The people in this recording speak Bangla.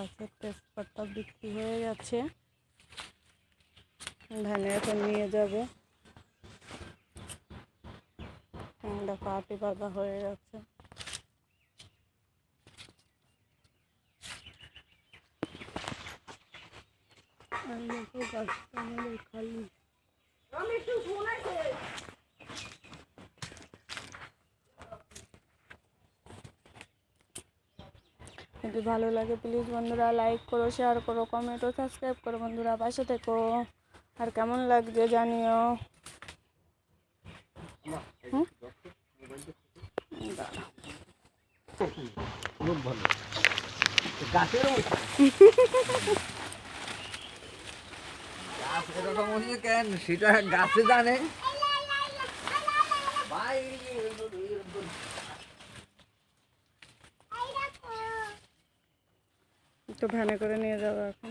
গাছের তেজপাতা বিক্রি হয়ে গেছে। ধানে এখন নিয়ে যাবে। পাটি আটি হয়ে গেছে। গাছটা আমাদের খালি। যদি ভালো লাগে প্লিজ বন্ধুরা লাইক করো শেয়ার করো কমেন্ট ও সাবস্ক্রাইব করো বন্ধুরা পাশে থেকো আর কেমন লাগছে জানিও কেন সেটা গাছে জানে একটু ভ্যানে করে নিয়ে যাব এখন।